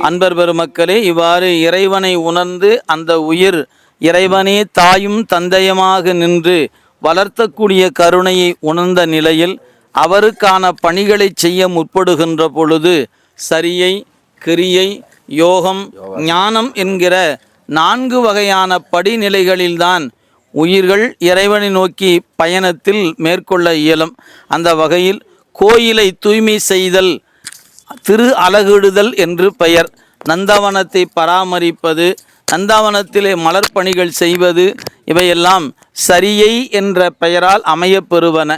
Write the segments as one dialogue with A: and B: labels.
A: அன்பர் பெருமக்களே இவ்வாறு இறைவனை உணர்ந்து அந்த உயிர் இறைவனே தாயும் தந்தையமாக நின்று வளர்த்தக்கூடிய கருணையை உணர்ந்த நிலையில் அவருக்கான பணிகளை செய்ய முற்படுகின்ற பொழுது சரியை கிரியை யோகம் ஞானம் என்கிற நான்கு வகையான படிநிலைகளில்தான் உயிர்கள் இறைவனை நோக்கி பயணத்தில் மேற்கொள்ள இயலும். அந்த வகையில் கோயிலை தூய்மை செய்தல் திரு அலகிடுதல் என்று பெயர். நந்தவனத்தை பராமரிப்பது நந்தவனத்திலே மலர் பணிகள் செய்வது இவையெல்லாம் சரியை என்ற பெயரால் அமையப்பெறுவன.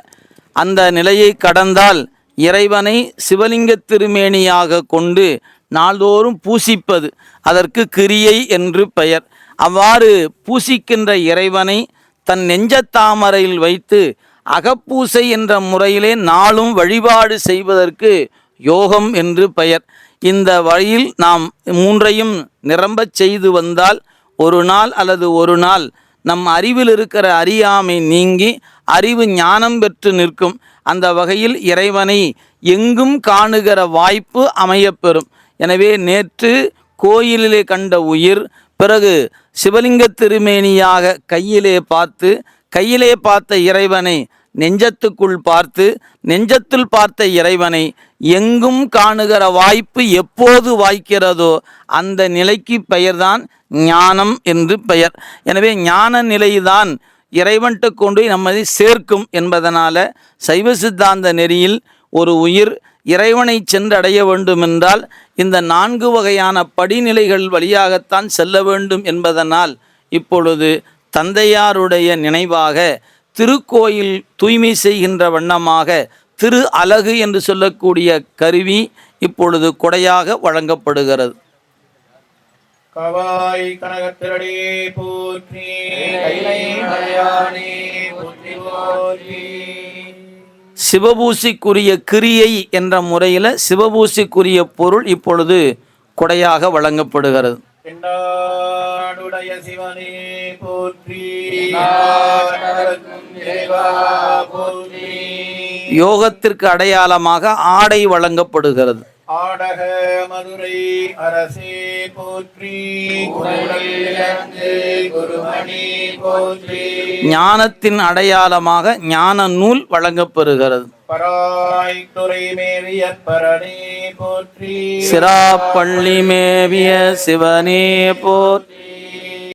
A: அந்த நிலையை கடந்தால் இறைவனை சிவலிங்க திருமேனியாக கொண்டு நாள்தோறும் பூசிப்பது அதற்கு கிரியை என்று பெயர். அவ்வாறு பூசிக்கின்ற இறைவனை தன் நெஞ்சத்தாமரையில் வைத்து அகப்பூசை என்ற முறையிலே நாளும் வழிபாடு செய்வதற்கு யோகம் என்று பெயர். இந்த வழியில் நாம் மூன்றையும் நிரம்பச் செய்து வந்தால் ஒரு நாள் அல்லது ஒரு நாள் நம் அறிவில் இருக்கிற அறியாமை நீங்கி அறிவு ஞானம் பெற்று நிற்கும். அந்த வகையில் இறைவனை எங்கும் காணுகிற வாய்ப்பு அமையப்பெறும். எனவே நேற்று கோயிலிலே கண்ட உயிர் பிறகு சிவலிங்க திருமேனியாக கையிலே பார்த்து கையிலே பார்த்த இறைவனை நெஞ்சத்துக்குள் பார்த்து நெஞ்சத்தில் பார்த்த இறைவனை எங்கும் காணுகிற வாய்ப்பு எப்போது வாய்க்கிறதோ அந்த நிலைக்கு பெயர்தான் ஞானம் என்று பெயர். எனவே ஞான நிலைதான் இறைவன்ட்டு கொண்டு நம்மை சேர்க்கும் என்பதனால சைவ சித்தாந்த நெறியில் ஒரு உயிர் இறைவனை சென்றடைய வேண்டுமென்றால் இந்த நான்கு வகையான படிநிலைகள் வழியாகத்தான் செல்ல வேண்டும் என்பதனால் இப்பொழுது தந்தையாருடைய நினைவாக திருக்கோயில் தூய்மை செய்கின்ற வண்ணமாக திரு அலகு என்று சொல்லக்கூடிய கருவி இப்பொழுது கொடையாக வழங்கப்படுகிறது.
B: கவாய் கனகத்திரடி போற்றி.
A: சிவபூசிக்குரிய கிரியை என்ற முறையில் சிவபூசிக்குரிய பொருள் இப்பொழுது கொடையாக வழங்கப்படுகிறது.
B: என்னாடுடைய சிவனே போற்றி. போற்றி.
A: யோகத்திற்கு அடையாளமாக ஆடை வழங்கப்படுகிறது.
B: ஆடக மதுரை அரசே போற்றி. குருமணி போற்றி.
A: ஞானத்தின் அடையாளமாக ஞான நூல் வழங்கப்பெறுகிறது
B: பராய் துறை மேவிய பரணி போற்றி.
A: சிராப்பள்ளி மேவிய சிவனே போற்றி.